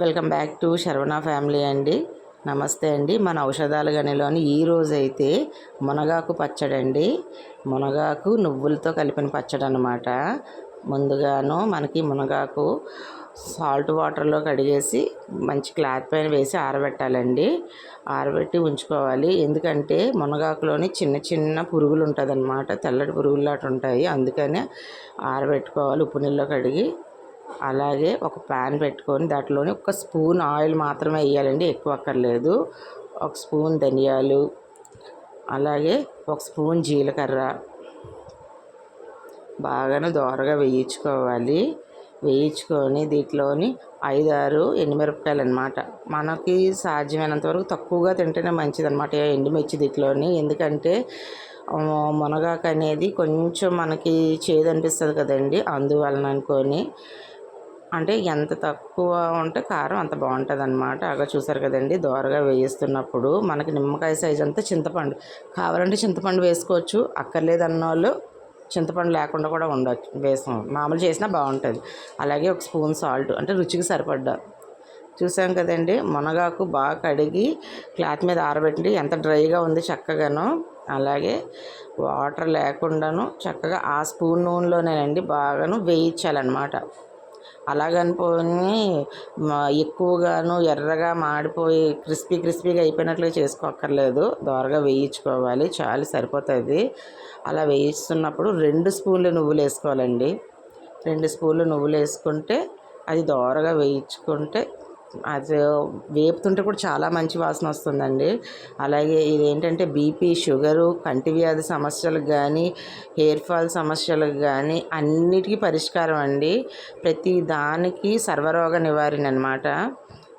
Welcome back to Sharvana family అండి. నమస్తే అండి. మన ఔషధాల గనిలోని ఈ రోజైతే అయితే మునగాకు పచ్చడి అండి మునగాకు నువ్వులతో కలిపిన పచ్చడి అనమాట ముందుగాను మనకి మునగాకు సాల్ట్ వాటర్లో కడిగేసి మంచి క్లాత్ పైన వేసి ఆరబెట్టాలండి. ఆరబెట్టి ఉంచుకోవాలి. ఎందుకంటే మునగాకులోని చిన్న చిన్న పురుగులు ఉంటుంది తెల్లటి పురుగులాట ఉంటాయి అందుకనే ఆరబెట్టుకోవాలి. ఉప్పు నీళ్ళలో కడిగి అలాగే ఒక ప్యాన్ పెట్టుకొని దాంట్లోని ఒక స్పూన్ ఆయిల్ మాత్రమే వేయాలండి ఎక్కువ అక్కర్లేదు. ఒక స్పూన్ ధనియాలు అలాగే ఒక స్పూన్ జీలకర్ర. బాగానే దోరగా వేయించుకోవాలి. వేయించుకొని దీంట్లోని ఐదారు ఎండుమిరపకాయలు అనమాట మనకి సాధ్యమైనంత వరకు తక్కువగా తింటేనే మంచిదనమాట ఎండుమిర్చి దీంట్లోని. ఎందుకంటే మునగాకు అనేది కొంచెం మనకి చేదు అనిపిస్తుంది కదండి. అందువలన అనుకొని అంటే ఎంత తక్కువ ఉంటే కారం అంత బాగుంటుంది అనమాట అలా చూసారు కదండి దోరగా వేయిస్తున్నప్పుడు మనకి నిమ్మకాయ సైజ్ అంతా చింతపండు. కావాలంటే చింతపండు వేసుకోవచ్చు అక్కర్లేదన్న వాళ్ళు చింతపండు లేకుండా కూడా ఉండవచ్చు వేసం మామూలు చేసినా బాగుంటుంది. అలాగే ఒక స్పూన్ సాల్ట్ అంటే రుచికి సరిపడ్డా. చూసాం కదండి మునగాకు బాగా కడిగి క్లాత్ మీద ఆరబెట్టి ఎంత డ్రైగా ఉంది చక్కగాను. అలాగే వాటర్ లేకుండాను చక్కగా ఆ స్పూన్ నూనెలోనేనండి బాగాను వేయించాలన్నమాట. అలాగనుకొని ఎక్కువగాను ఎర్రగా మాడిపోయి క్రిస్పీ క్రిస్పీగా అయిపోయినట్లుగా చేసుకోక్కర్లేదు. దోరగా వేయించుకోవాలి. చాలు సరిపోతుంది. అలా వేయిస్తున్నప్పుడు రెండు స్పూన్లు నువ్వులు వేసుకోవాలండి. రెండు స్పూన్లు నువ్వులు వేసుకుంటే అది దోరగా వేయించుకుంటే అది వేపుతుంటే కూడా చాలా మంచి వాసన వస్తుందండి. అలాగే ఇది ఏంటంటే బీపీ షుగరు కంటి వ్యాధి సమస్యలకు కానీ హెయిర్ ఫాల్ సమస్యలకు కానీ అన్నిటికీ పరిష్కారం అండి. ప్రతి దానికి సర్వరోగ నివారణ అనమాట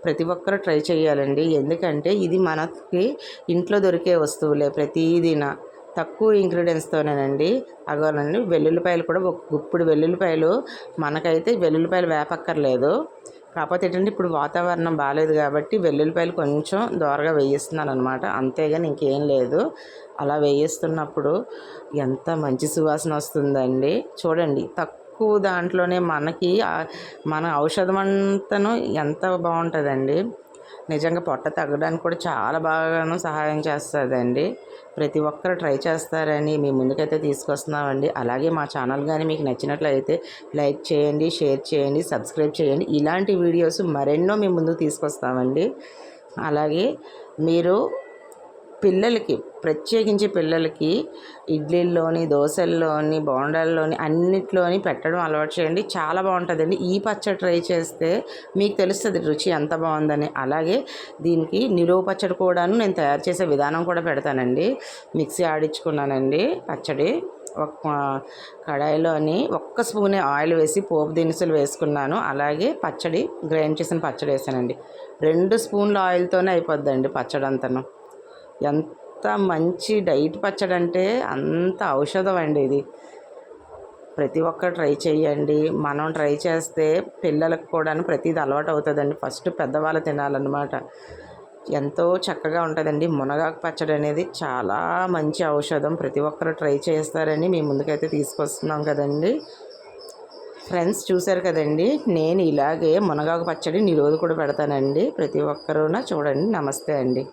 ప్రతి ఒక్కరు ట్రై చేయాలండి. ఎందుకంటే ఇది మనకి ఇంట్లో దొరికే వస్తువులే ప్రతిదిన. తక్కువ ఇంగ్రీడియంట్స్తోనేనండి అగోనండి వెల్లుల్లిపాయలు కూడా ఒక గుప్పుడు వెల్లుల్లిపాయలు. మనకైతే వెల్లుల్లిపాయలు వేపక్కర్లేదు. కాకపోతే ఏంటంటే ఇప్పుడు వాతావరణం బాగాలేదు కాబట్టి వెల్లుల్లిపాయలు కొంచెం దోరగా వేయిస్తున్నాను అనమాట అంతేగాని ఇంకేం లేదు. అలా వేయిస్తున్నప్పుడు ఎంత మంచి సువాసన వస్తుందండి. చూడండి తక్కువ దాంట్లోనే మనకి మన ఔషధం అంతను ఎంత బాగుంటుందండి. నిజంగా పొట్ట తగ్గడానికి కూడా చాలా బాగాను సహాయం చేస్తుందండి. ప్రతి ఒక్కరు ట్రై చేస్తారని మీ ముందుకైతే తీసుకొస్తున్నామండి. అలాగే మా ఛానల్ కానీ మీకు నచ్చినట్లయితే లైక్ చేయండి షేర్ చేయండి సబ్స్క్రైబ్ చేయండి. ఇలాంటి వీడియోస్ మరెన్నో మీ ముందుకు తీసుకొస్తామండి. అలాగే మీరు పిల్లలకి ప్రత్యేకించి పిల్లలకి ఇడ్లీల్లోని దోశల్లోని బోండాల్లోని అన్నిట్లోని పెట్టడం అలవాటు చేయండి. చాలా బాగుంటుందండి. ఈ పచ్చడి ట్రై చేస్తే మీకు తెలుస్తుంది రుచి ఎంత బాగుందని. అలాగే దీనికి నిలువ పచ్చడి కూడాను నేను తయారు చేసే విధానం కూడా పెడతానండి. మిక్సీ ఆడించుకున్నానండి పచ్చడి. ఒక కడాయిలోని ఒక్క స్పూనే ఆయిల్ వేసి పోపు దినుసులు వేసుకున్నాను. అలాగే పచ్చడి గ్రైండ్ చేసిన పచ్చడి వేసానండి. రెండు స్పూన్ల ఆయిల్తోనే అయిపోద్దండి పచ్చడి అంతను ఎంత మంచి డైట్ పచ్చడి అంటే అంత ఔషధం అండి ఇది. ప్రతి ఒక్కరు ట్రై చేయండి మనం ట్రై చేస్తే పిల్లలకు కూడా ప్రతిది అలవాటు అవుతుందండి ఫస్ట్ పెద్దవాళ్ళు తినాలన్నమాట. ఎంతో చక్కగా ఉంటుందండి. మునగాకు పచ్చడి అనేది చాలా మంచి ఔషధం. ప్రతి ఒక్కరు ట్రై చేస్తారని మీ ముందుకైతే తీసుకొస్తున్నాం కదండి. ఫ్రెండ్స్ చూశారు కదండి నేను ఇలాగే మునగాకు పచ్చడి నిరోధు కూడా పెడతానండి. ప్రతి ఒక్కరూ చూడండి. నమస్తే అండి.